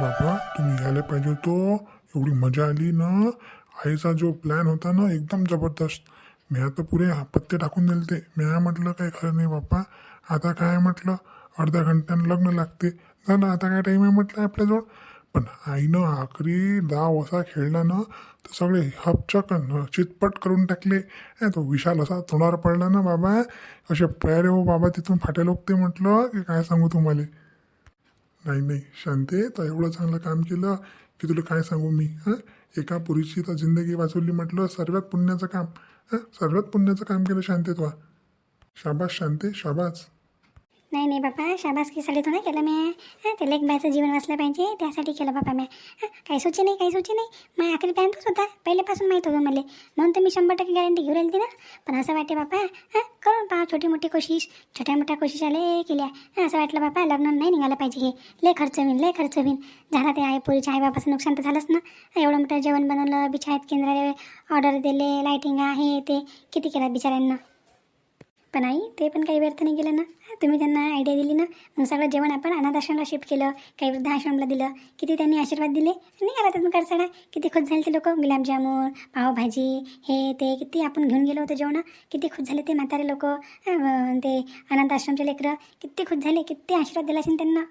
बाबा तुम्ही यायला पाहिजे होतो. एवढी मजा आली ना. आईचा जो प्लॅन होता ना एकदम जबरदस्त. मी आता पुरे पत्ते टाकून दिले ते. मी म्हटलं काही खरं नाही बाप्पा. आता काय म्हटलं? अर्ध्या घंट्यानं लग्न लागते. झालं आता काय टाईम आहे म्हटलं आपल्याजवळ? पण आईनं आखरी दहा वसा खेळला ना तर सगळे हपचक चितपट करून टाकले. ए, तो विशाल असा तोंडावर पडला ना बाबा. असे प्यारे हो बाबा तिथून फाटे लोक ते म्हटलं की काय सांगू तुम्हाला? नाही नाही शांते तर एवढं चांगलं काम केलं की तुला काय सांगू मी हां? एका पुरीची तर जिंदगी वाचवली म्हटलं सर्वात पुण्याचं काम हां? सर्वात पुण्याचं काम केलं शांते तो शाबास शांते शाबास. नाही नाही बापा शाबासकीसाठी थोडं केलं मी हां ते लेख बायचं जीवन वाचलं पाहिजे त्यासाठी केलं बापा मी हां काही सूची नाही काही सूची नाही. मग आखरी प्लॅन तोच होता पहिल्यापासून माहीत होतं मला. म्हणून तर मी शंभर टक्के गॅरंटी घेऊन राहिली ना. पण असं वाटते बापा हां करून पहा छोटी मोठी कोशिश. छोट्या मोठ्या कोशिश आले केल्या. हां असं वाटलं बापा लग्न नाही निघालं पाहिजे हे. लय खर्च होईन लय खर्च होईन. झाला ते आई पोरीच्या आईबापाचं नुकसान तर झालंच ना. एवढं मोठं जेवण बनवलं बिछायत केंद्राला ऑर्डर दिले लायटिंग आहे ते. किती केलं बिचाऱ्यांना? पण आई ते पण काही व्यर्थ नाही गेलं ना? तुम्ही त्यांना आयडिया दिली ना? मग सगळं जेवण आपण अनाथ आश्रमला शिफ्ट केलं काही वृद्धाश्रमला दिलं. किती त्यांनी आशीर्वाद दिले? नाही आला त्यातून करसाडा किती खुश झाले ते लोक? गुलाबजामुन पावभाजी हे ते किती आपण घेऊन गेलो होतो जेवणं. किती खुश झाले ते म्हातारे लोक? ते अनाथ आश्रमचे लेकरं. किती खुश झाले? किती आशीर्वाद दिला असेल त्यांना?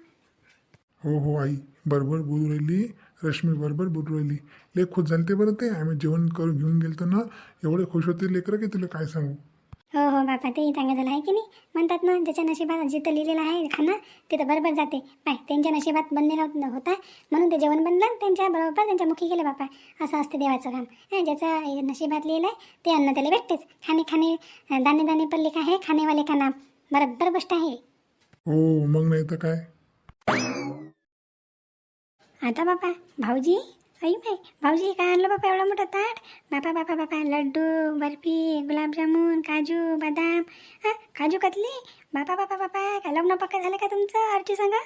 हो हो आई. बरोबर बोलू राहिली. रश्मी बरोबर बोलू राहिली. लेख खुश झाले ते बरं ते. आम्ही जेवण करून घेऊन गेलो ना? एवढे खुश होते लेकरं की तुला काय सांगू? हो हो बापा तेही चांगलं झालं. आहे की नाही? म्हणतात ना ज्याच्या नशिबात जिथं लिहिलेलं आहे खाणं तिथं बरोबर जाते. पाय त्यांच्या नशिबात बनलेला होत- होता म्हणून ते जेवण बनलं त्यांच्या बरोबर त्यांच्या मुखी गेलं बापा. असं असते देवाचं काम. हं, ज्याचं नशिबात लिहिलं आहे ते अन्न त्याला भेटतेच. खाणे खाणे दाणे दाणे पल्ले काय आहे खाणेवाले का नाम बरोबर गोष्ट आहे. हो मग नाही तर काय? आता बापा भाऊजी? आई बाई भाऊजी काय आणलं बापा एवढा मोठा ताट? बापा बापा बापा लड्डू बर्फी गुलाबजामून काजू बदाम. हा काजू कतली? बापा बापा बापा काय लग्न पक्का झालं का तुमचं अर्ची सांगा?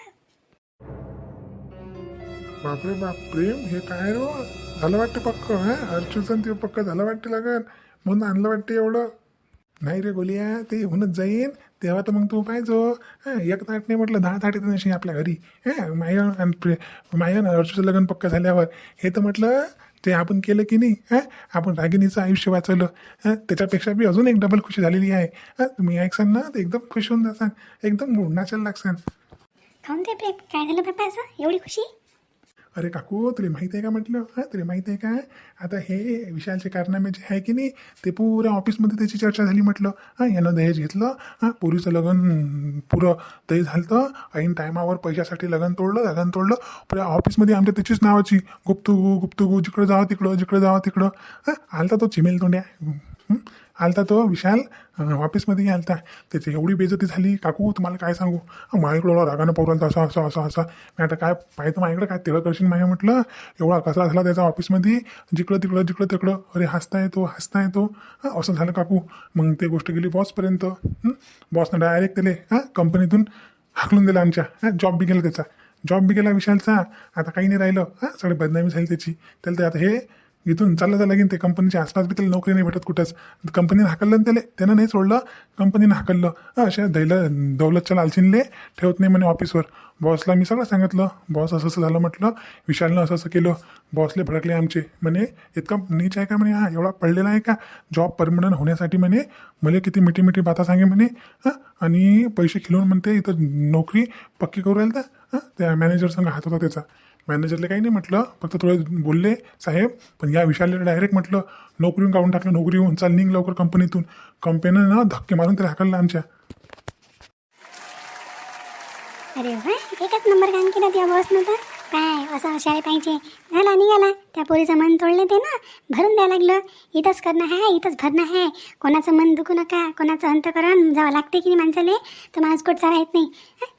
बापरे बाप प्रेम हे काय रो? झालं वाटतं पक्क हां? अर्चूचं ते पक्क झालं वाटतं लागन म्हणून आणलं वाटतं एवढं. नाही रे गोलिया ते होऊनच जाईन. तेव्हा तर मग तू पाहिजो हां एक ताट नाही म्हटलं दहा ताट येतं नशी आपल्या घरी. हां मायन आणि प्रे मायन अर्जुचं लग्न पक्क झाल्यावर. हे तर म्हटलं ते आपण केलं की नाही? हां आपण रागिणीचं आयुष्य वाचवलं. हां त्याच्यापेक्षा बी अजून एक डबल खुशी झालेली आहे. हां तुम्ही ऐकसान ना तर एकदम खुश होऊन जासान. एकदम नाचायला लागसान. खाऊन दे काय झालं बापा असं एवढी खुशी? अरे काकू तुला माहीत आहे का म्हटलं? हां तुला माहीत आहे का? आता हे विशालचे कारनामे जे आहे की नाही ते पुऱ्या ऑफिसमध्ये त्याची चर्चा झाली म्हटलं. हां यानं दहेज घेतलं. हां पोरीचं लग्न पुरं दहेज झालं ऐन टायमावर पैशासाठी लग्न तोडलं लग्न तोडलं. पुऱ्या ऑफिसमध्ये आमच्या त्याचीच नावाची गुप्तगू गुप्तगू जिकडं जावं तिकडं जिकडं जावं तिकडं. हां आलता तो चिमेल तोंड्या. आलता तो विशाल ऑफिसमध्ये आलता. त्याची एवढी बेजती झाली काकू तुम्हाला काय सांगू? अं, माझ्याकडं रागानं पवरालता असं असं असं असं. मी आता काय पाहिजे माझ्याकडे काय तिळं करशील माझ्या म्हटलं एवढा कचरा झाला त्याचा ऑफिसमध्ये जिकडं तिकडं जिकडं तिकडं. अरे हसता येतो हसता येतो. हां असं झालं काकू. मग ते गोष्ट गेली बॉसपर्यंत बॉसनं डायरेक्ट त्याले हां कंपनीतून हाकलून दिला आमच्या. हां जॉब बी गेला त्याचा. जॉब बी गेला विशालचा. आता काही नाही राहिलं. हां सगळे बदनामी झाली त्याची. त्याला ते आता हे इथून चाललं तर लागेल ते कंपनीच्या आसपास बी त्याला नोकरी नाही भेटत कुठंच. कंपनीनं हाकललं ना त्याला त्यानं नाही सोडलं कंपनीने हाकललं. अशा दैल दौलतच्या लालचिनले ठेवत नाही म्हणे ऑफिसवर. बॉसला मी सगळं सांगितलं. बॉस असं असं झालं म्हटलं. विशालनं असं असं केलं. बॉसले भडकले आमचे. म्हणे इतका नीच आहे का म्हणे? हा एवढा पडलेला आहे का? जॉब परमनंट होण्यासाठी म्हणे मला किती मिठी मिठी बाता सांगे म्हणे. हां आणि पैसे खिलवून म्हणते इथं नोकरी पक्की करू राहिल हां त्या मॅनेजर संघ हात होता त्याचा. मॅनेजरला काही नाही म्हटलं फक्त थोडं बोलले साहेब पण या विषयाला डायरेक्ट म्हटलं नोकरीहून काढून टाकलं नोकरीहून चाल निघ लवकर कंपनीतून. कंपनीनं ना धक्के मारून त्याला हाकललं आमच्या. अरे वा एकच नंबर काम केला त्या बॉसनं तर. काय असं हुशारी पाहिजे. झाला निघाला. त्या पोरीचं मन तोडलं ते ना. भरून द्यायला लागलं. इथंच करणं आहे इथंच भरणं आहे कोणाचं मन दुखू नका कोणाचं अंतकरण जावं लागते की नाही माणसाले? तर माणूस कुठचा राहत नाही.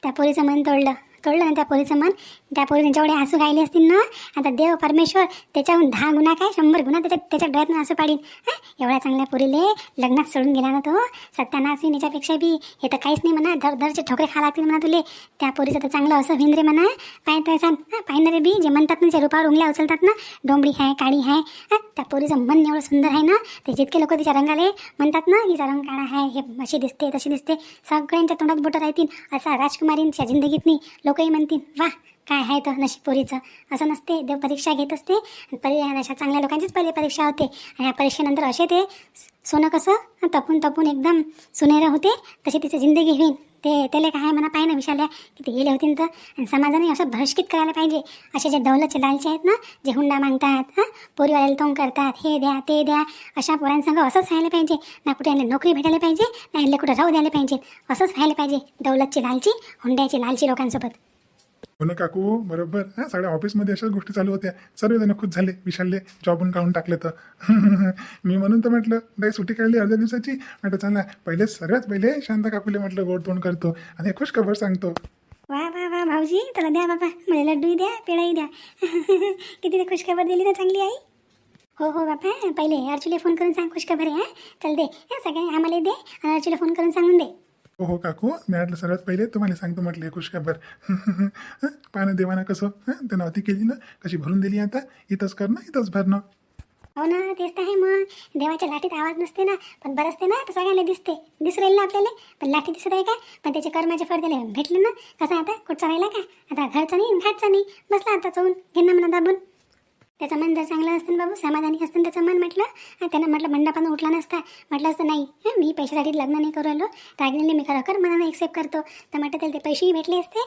त्या पोरीचं मन तोडलं. कळलं ना त्या पोरीचं मन? त्या पोरीने त्यांच्याकडे हसू गायले असतील ना आता देव परमेश्वर त्याच्याहून दहा गुन्हा काय? शंभर गुन्हा त्याच्या त्याच्या डोळ्यातून आसू पाडीन. एवढ्या चांगल्या पोरीले लग्नात सोडून गेला ना तो. सत्यानाश होईन याच्यापेक्षा बी हे तर काहीच नाही म्हणा. धर धरचे ठोकरे खा लागतील म्हणा तुले. त्या पोरीचं तर चांगलं असं भिंद्रे म्हणा. पाय तर सांग. पायणारे बी. जे म्हणतात ना जे रुपावर उंगल्या उचलतात ना डोंबडी आहे काळी आहे त्या पोरीचं मन एवढं सुंदर आहे ना ते जितके लोक तिच्या रंगाले म्हणतात ना हिचा रंग काळा आहे हे अशी दिसते तशी दिसते. सगळ्यांच्या तोंडात बोटं राहतील. असा राजकुमारींच्या जिंदगीतनी लोकही म्हणतील वा काय आहे तर नशीब पोरीचं. असं नसते देव परीक्षा घेत असते. आणि परी अशा चांगल्या लोकांचीच पहिली परीक्षा होते. आणि या परीक्षेनंतर असे ते सोनं कसं? तपून तपून एकदम सुनेरं होते तशी तिची जिंदगी होईन. ते त्याला काय म्हणा पाहिजे ना विशाल्या की ते गेले होते तर आणि समाजाने असं भ्रष्कित करायला पाहिजे. असे जे दौलतचे लालचे आहेत ना जे हुंडा मागतात हां पोरीवाल्याला तोंग करतात हे द्या ते द्या अशा पोरांसंग असंच व्हायला पाहिजे. ना कुठे यांना नोकरी भेटायला पाहिजे ना यांना कुठे राहू द्यायला पाहिजे. असंच व्हायला पाहिजे दौलतची लालची हुंड्याची लालची लोकांसोबत. हो ना काकू? बरोबर. हां सगळ्या ऑफिसमध्ये अशाच गोष्टी चालू होत्या. सर्वजण खुश झाले विशालले जॉबून काढून टाकले तर. मी म्हणून तर म्हटलं नाही सुट्टी काढली अर्ध्या दिवसाची. म्हटलं चला पहिले सर्वात पहिले शांत काकूले म्हटलं गोड तोंड करतो आणि खुश खबर सांगतो. वा वा वा भाऊजी तुला द्या बाबा. मला लड्डू द्या पेढाही द्या. किती खुश खुशखबर दिली ना चांगली आई. हो हो बापा पहिले अर्जुले फोन करून सांग खुशखबर आहे हां. चल दे. सगळे आम्हाला दे अर्चुला फोन करून सांगून दे. हो हो काकू. मी म्हटलं सर्वात पहिले तुम्हाला सांगतो म्हटलं हे खुश खबर पानं देवाना कसं? हं, त्यानं अति केली ना कशी भरून दिली आता? इथंच करणं इथंच भरणं हो ना तेच तर आहे मग. देवाच्या लाठीत आवाज नसते ना पण बरसते ना तर सगळ्यांना दिसते. दिसू राहील ना आपल्याला? पण लाठी दिसत आहे का? पण त्याचे कर्माचे फळ दिले भेटले ना? कसं आता? कुठचा राहिला का? आता घरचा नाही घाटचा नाही. बसला आता चवून. घेणं म्हणा दाबून. त्याचं मन जर चांगलं असतं ना बाबू समाधानी असतं त्याचं मन म्हटलं त्यानं म्हटलं मंडपानं उठला नसता. म्हटलं असतं नाही हं, मी पैशासाठी लग्न नाही करू आलो रागिनीले मी खरोखर मनानं एक्सेप्ट करतो. तर म्हटलं त्याला ते पैसेही भेटले असते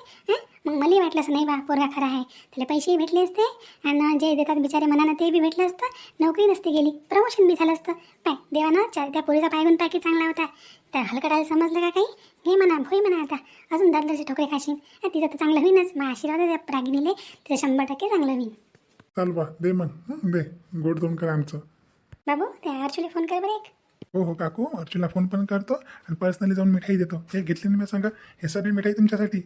मग मलाही वाटलं असं नाही बा पोरगा खरा आहे. त्याला पैसेही भेटले असते आणि जे देतात बिचारे मनानं ते बी भेटलं असतं. नोकरी नसती गेली प्रमोशन बी झालं असतं. पाय देवानं चा- त्या पोरीचा पायगून पॅकेज चांगला होता. तर हलकडायला समजलं का काही? घे म्हणा भोई म्हणा आता. अजून दरदरचे ठोकरे खाशीन. तिचं तर चांगलं होईनच. मग आशीर्वाद द्या त्या रागिनीले तिचं शंभर टक्के चांगलं होईन. चाल बा दे मग. हं, दे. गोड तोंड कर आमचं. बाबू त्या अर्जुले फोन कर बरं एक. हो हो काकू. अर्जुनला फोन पण करतो आणि पर्सनली जाऊन मिठाई देतो. हे घेतली ना मी सांगा? हे सगळी मिठाई तुमच्यासाठी?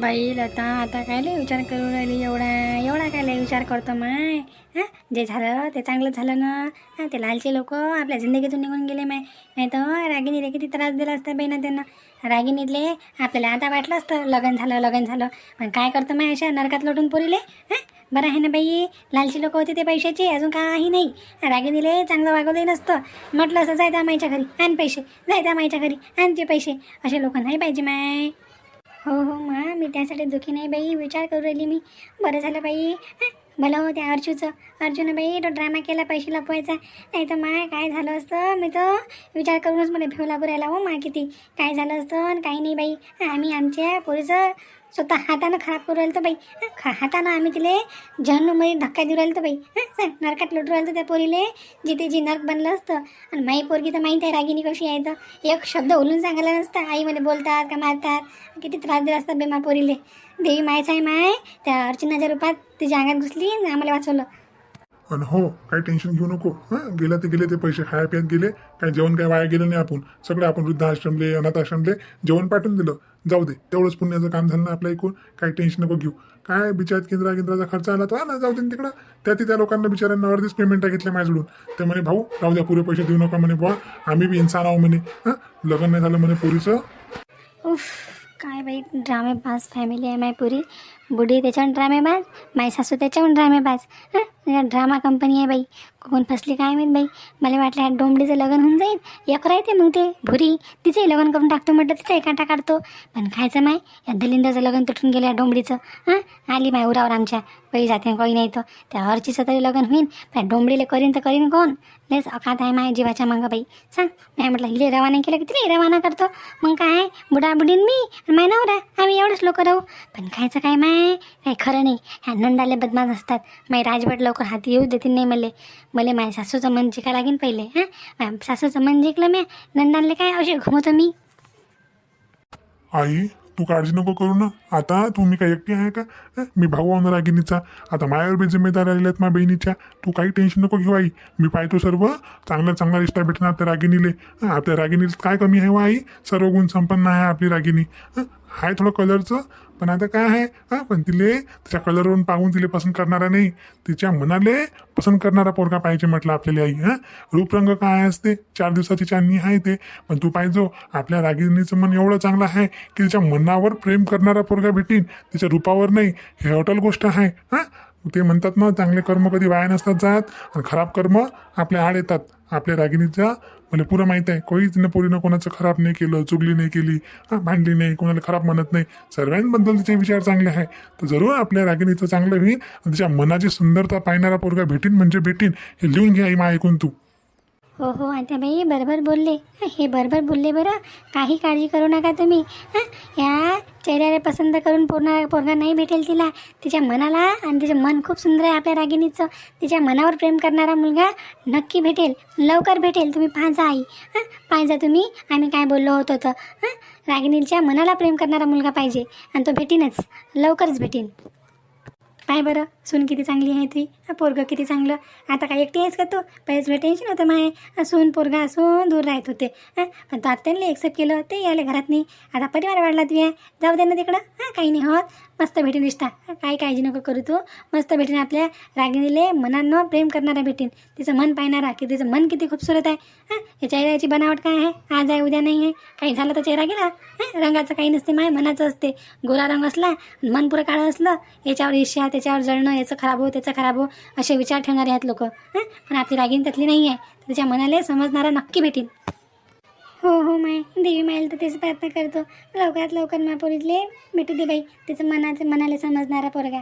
बाई लता आता काय लय विचार करून राहिली एवढा? एवढा काय लय विचार करतो माय? हां? जे झालं ते चांगलं झालं ना? हां ते लालचे लोक आपल्या जिंदगीतून निघून गेले माय. नाही तर रागिनीले किती त्रास दिला असता बाई ना त्यांना. रागिनीतले आपल्याला आता वाटलं असतं लग्न झालं लग्न झालं. पण काय करतं माय अशा नरकात लोटून पोरीले? हां? बरं आहे ना बाई? लालची लोक होते ते पैशाचे अजून काही नाही. रागिणीले चांगलं वागवलंही नसतं. म्हटलं असं जाय त्या माईच्या घरी आण पैसे. जाय त्या माईच्या घरी आण ते पैसे. असे लोक नाही पाहिजे माय. हो हो मा मी त्यासाठी दुखी नाही बाई विचार करू राहिली मी. बरं झालं बाई भलं हो त्या अर्जूचं अर्जुन बाई तो ड्रामा केला पैसे लपवायचा. नाही तर माय काय झालं असतं? मी तर विचार करूनच मला भेव लागू राहिला हो मा किती. काय झालं असतं? आणि काही नाही बाई. आम्ही आमच्या पोरीचं स्वतः हातानं खराब करू राहिलं तर बाई खा हातानं आम्ही तिले जन्ममध्ये धक्का देऊ राहिलो तर बाई हां? सांग नरकात लुटू राहिलं तर त्या पोरीले जिथे जी नरक बनलं असतं. आणि माई पोरगी तर माहीत आहे रागिनी कशी आहे तर. एक शब्द ओलून सांगायला नसतं. आई बोलतात का मारतात? किती त्रास देत असतात बेमा पोरीले. देवी मायच आहे माय. त्या अर्चनाच्या रूपात तिच्या अंगात घुसली आणि आम्हाला वाचवलं. आणि हो काही टेन्शन घेऊ नको. हां गेलं ते गेले ते पैसे खाया पियात गेले काही जेवण काय वाया गेलं नाही आपण. सगळं आपण वृद्धाश्रमले अनाथ आश्रमले जेवण पाठवून दिलं. जाऊ दे तेवढंच पुण्याचं काम झालं ना आपल्या ऐकून काही टेन्शन नको घेऊ. काय बिचारात केंद्रा केंद्राचा खर्च आला तर आला जाऊ दे तिकडं. त्या त्या लोकांना बिचाऱ्यांना अर्धीच पेमेंट घेतले माझ्याकडून. ते म्हणे भाऊ राहू द्या पुरे पैसे देऊ नका म्हणे बुवा आम्ही बी इन्सान आहो म्हणे. हां लग्न नाही झालं म्हणे पोरीचं. काय बाई ड्रामेबाज फॅमिली आहे माय बुढी त्याच्यावर त्याच्याहून ड्रामेबाज माय सासू त्याच्यावर ड्रामेबाज. हां? ड्रामा कंपनी आहे बाई. कोण फसली काय माहीत बाई? मला वाटलं डोंबडीचं लग्न होऊन जाईल. एक राहते मग ते भुरी. तिचंही लग्न करून टाकतो म्हटलं तिचाही काटा काढतो. पण खायचं माय? या दलिंदाचं लग्न तुटून गेलं या डोंबडीचं. हां? आली माय उरावर आमच्या. काही जाते काही नाही तर त्या हरचीचं तरी लग्न होईन. पण डोंबडीले करीन तर करीन कोण? लेच अकात आहे माय जीवाच्या मागं बाई. सांग. नाही म्हटलं हिले रवाना केलं की तिला रवाना करतो. मग काय? बुडा बुडीन मी आणि माय नवरा. आम्ही एवढंच लोक राहू. पण खायचं काय माय? नाही खरं नाही. ह्या नंदाले बदमाश असतात. माय राजवट लवकर हाती येऊ देतील नाही मले. मले माझ्या सासूचं मन जिका लागेन पहिले हां? माझ्या सासूचं मन जिंकलं मी. नंदानले काय असे घुमवतो मी? आई तू काळजी नको करू ना. आता तुम्ही काय एकटी आहे का? हं? मी भाऊ आहो ना रागिनीचा आता माझ्यावर बी जिम्मेदार राहिल्यात माझ्या बहिणीच्या. तू काही टेन्शन नको घेऊ आई. मी पाहतो सर्व. चांगला चांगला रिश्ता भेटणार त्या रागिनीले हं, आपल्या रागिनीला काय कमी आहे वा आई? सर्व गुण संपन्न आहे आपली रागिनी हं? आहे थोडं कलरचं पण आता काय आहे? हां पण तिले तिच्या कलरवरून पाहून तिले पसंत करणारा नाही. तिच्या मनाले पसंत करणारा पोरगा पाहिजे म्हटलं आपल्याला आई हां? रूपरंग काय असते? चार दिवसाची चांदणी आहे ते. पण तू पाहिजो आपल्या रागिणीचं मन एवढं चांगलं आहे की तिच्या मनावर प्रेम करणारा पोरगा भेटीन. तिच्या रूपावर नाही. हे हॉटल गोष्ट आहे हां? ते म्हणतात ना चांगले कर्म कधी वाया नसतात जात आणि खराब कर्म आपल्या आड येतात. आपल्या रागिणीच्या मला पुरं माहीत आहे कोणी न पोरीनं कोणाचं खराब नाही केलं चुगली नाही केली हा भांडली नाही कोणाला खराब म्हणत नाही. सर्वांबद्दल तिचे विचार चांगले आहे. तर जरूर आपल्या रागिणीचं चांगलं होईल आणि तिच्या मनाची सुंदरता पाहणारा पोरगा भेटीन म्हणजे भेटीन हे लिहून घ्या ही मा ऐकून तू. हो हो आता बाई बरोबर बोलले. हे बरोबर बोलले बरं. काही काळजी करू नका तुम्ही. हं, या चेहऱ्याला पसंत करून पूर्ण पोरगा नाही भेटेल तिला. तिच्या मनाला आणि तिचं मन खूप सुंदर आहे आपल्या रागिणीचं. तिच्या मनावर प्रेम करणारा मुलगा नक्की भेटेल. लवकर भेटेल. तुम्ही पाहा आई. हां पाहा तुम्ही. आम्ही काय बोललो होतो तर. हां रागिणीच्या मनाला प्रेम करणारा मुलगा पाहिजे. आणि तो भेटीनच. लवकरच भेटेन. पाय बरं. सून किती चांगली आहे ती. पोरगं किती चांगलं. आता काय एकटी आहेस का तू? पहिलेच टेन्शन होतं माय. सून पोरगा असून दूर राहत होते. हां? पण तो आता एक्सेप्ट केलं ते यायला घरात नाही आता परिवार वाढला तुझ्या जाऊ दे ना तिकडं. हां काही नाही होत मस्त भेटीन रिश्ता. काय काही काळजी नको करू तू. मस्त भेटीन आपल्या रागिणीले मनानं प्रेम करणारा भेटीन. तिचं मन पाहणारा की तिचं मन किती खूपसूरत आहे. हां या चेहऱ्याची बनावट काय आहे? आज आहे उद्या नाही आहे. काही झालं तर चेहरा गेला. हां रंगाचं काही नसते माय मनाचं असते. गोरा रंग असला मन पुरं काळं असलं याच्यावर ईर्ष्या त्याच्यावर जळणं याचं खराब हो त्याचं खराब हो. असे विचार ठेवणारे आहेत लोक. पण आपली रागीण त्यातली नाही आहे तर तिच्या मनाला समजणारा नक्की भेटीन. हो हो माय. देवी माईल तर तेच प्रयत्न करतो. लवकरात लवकर महापुरीतले भेटू दे बाई. तिचं मनाचं मनाला समजणारा पोरगा.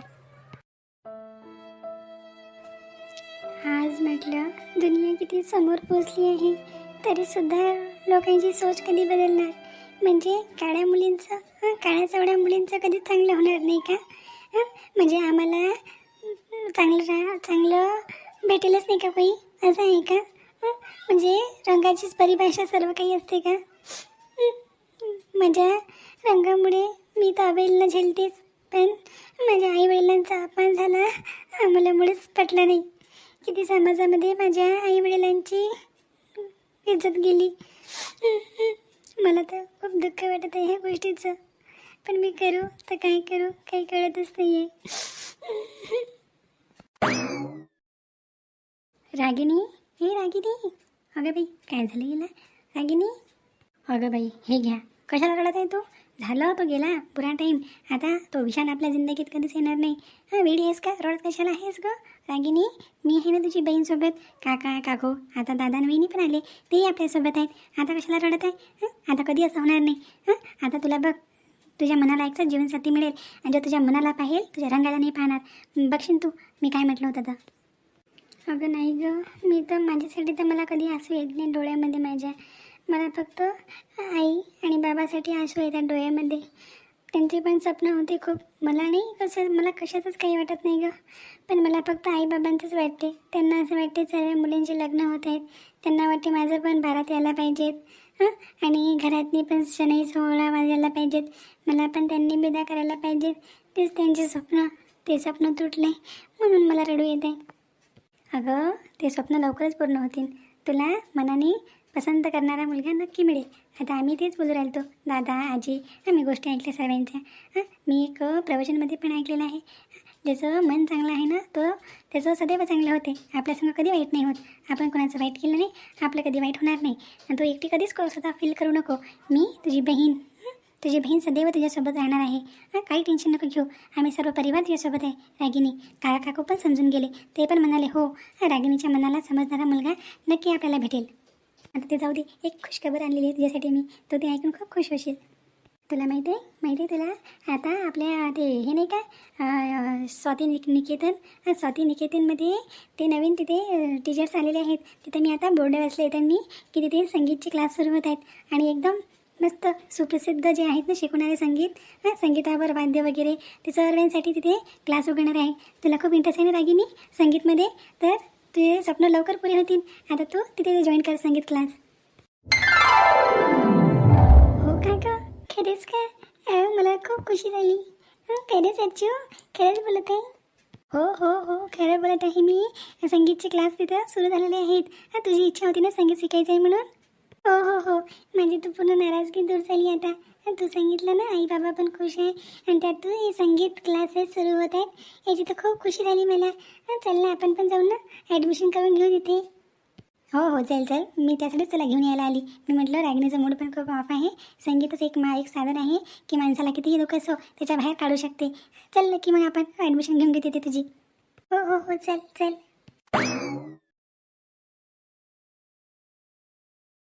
आज म्हटलं दुनिया किती समोर पोचली आहे तरीसुद्धा लोकांची सोच कधी बदलणार? म्हणजे काळ्या मुलींचं काळ्या चवड्या मुलींचं कधी चांगलं होणार नाही का? म्हणजे आम्हाला चांगलं रा चांगलं भेटेलच नाही का काही असं आहे का? म्हणजे रंगाचीच परिभाषा सर्व काही असते का? माझ्या रंगामुळे मी तर अवहेलना झेलतेच पण माझ्या आईवडिलांचा अपमान झाला आम्हाला मुळेच पटलं नाही. किती समाजामध्ये माझ्या आईवडिलांची इज्जत गेली. मला तर खूप दुःख वाटत आहे ह्या गोष्टीचं. पण मी करू तर काय करू काही कळतच नाही आहे रागिनी हे रागिनी. अगं बाई काय झालं गेला रागिनी? अगं बाई हे घ्या. कशाला रडत आहे तू? झालं तो गेला. पुरा टाईम आता तो विशाल आपल्या जिंदगीत कधीच येणार नाही. हां वेडी आहेस का? रडत कशाला आहेस ग? रागिनी मी आहे ना तुझी बहीणसोबत. काका काकू आता दादा आणि वहिनी पण आले. तेही आपल्यासोबत आहेत. आता कशाला रडत आहे? आता कधी असं होणार नाही. हां? आता तुला बघ. तुझ्या मनाला एकच जीवनसाथी मिळेल आणि जो तुझ्या मनाला पाहिल तुझ्या रंगाला नाही पाहणार. बघशील तू मी काय म्हटलं होतं तर. अगं नाही गं मी तर माझ्यासाठी तर मला कधी आसू येत नाही डोळ्यामध्ये माझ्या. मला फक्त आई आणि बाबासाठी आसू येतात डोळ्यामध्ये. त्यांचे पण स्वप्न होते खूप. मला नाही कसं मला कशाचंच काही वाटत नाही गं. पण मला फक्त आईबाबांचंच वाटते. त्यांना असं वाटते सर्व मुलींचे लग्न होत आहेत. त्यांना वाटते माझं पण भारत यायला पाहिजेत. हां? आणि घरातनी पण शनई सोहळा वाजायला पाहिजेत. मला पण त्यांनी बिदा करायला पाहिजेत. तेच त्यांचे स्वप्न. ते स्वप्न तुटले. म्हणून मला रडू येते. आहे अगं ते स्वप्न लवकरच पूर्ण होतील. तुला मनाने पसंत करणारा मुलगा नक्की मिळेल. आता आम्ही तेच बोलू राहिलो दादा आजी आम्ही गोष्टी ऐकल्या सर्वांच्या. हां? मी एक प्रवचनमध्ये पण ऐकलेलं आहे. ज्याचं मन चांगलं आहे ना तो त्याचं सदैव चांगलं होते. आपल्यासंग कधी वाईट नाही होत. आपण कोणाचं वाईट केलं नाही आपलं कधी वाईट होणार नाही. आणि तू एकटी कधीच स्वतः फील करू नको. मी तुझी बहीण तुझी बहीण सदैव तुझ्यासोबत राहणार आहे. हां? काही टेन्शन नको घेऊ. आम्ही सर्व परिवार तुझ्यासोबत आहे रागिनी काका काकू पण समजून गेले. ते पण म्हणाले हो रागिनीच्या मनाला समजणारा मुलगा नक्की आपल्याला भेटेल. आता ते जाऊ दे. एक खुशखबर आणलेली आहे. तुझ्यासाठी मी. तो ते ऐकून खूप खुश होशील. तुला माहिती आहे? माहिती आहे तुला? आता आपल्या ते हे नाही का स्वाती निक निकेतन स्वाती निकेतनमध्ये ते नवीन तिथे टीचर्स आलेले आहेत. तिथे मी आता बोर्ड वाचले त्यांनी की तिथे संगीतचे क्लास सुरू होत आहेत. आणि एकदम मस्त सुप्रसिद्ध जे आहेत ना शिकवणारे संगीत हां संगीतावर वाद्य वगैरे ते सर्वांसाठी तिथे क्लास उघडणार आहे. तुला खूप इंटरेस्ट आहे ना रागिनी? संगीतमध्ये? तर तुझे स्वप्न लवकर पुरे होतील. आता तू तिथे जॉईन कर संगीत क्लास खरेच का? अहो मला खूप खुशी झाली. हं, खरेच अच्छू खरंच बोलत आहे. हो हो हो. खरं बोलत आहे मी. संगीतचे क्लास तिथं सुरू झालेले आहेत. तुझी इच्छा होती ना संगीत शिकायचं आहे म्हणून? हो हो हो. माझी तू पूर्ण नाराजगी दूर झाली आता. तू सांगितलं ना आई बाबा पण खुश आहे. आणि त्यात तू हे संगीत क्लासेस सुरू होत आहेत. याची तर खूप खुशी झाली मला. चल ना आपण पण जाऊ ना. ॲडमिशन करून घेऊ तिथे. हो हो चल चल. मी त्यासाठीच तुला घेऊन यायला आली. मी म्हटलं रागणीचं मूड पण खूप ऑफ आहे. संगीतच एक मा एक साधन आहे की माणसाला कितीही दुःख असो त्याच्या बाहेर काढू शकते. चल नक्की मग आपण ॲडमिशन घेऊन घेते तुझी. हो हो हो चल चल.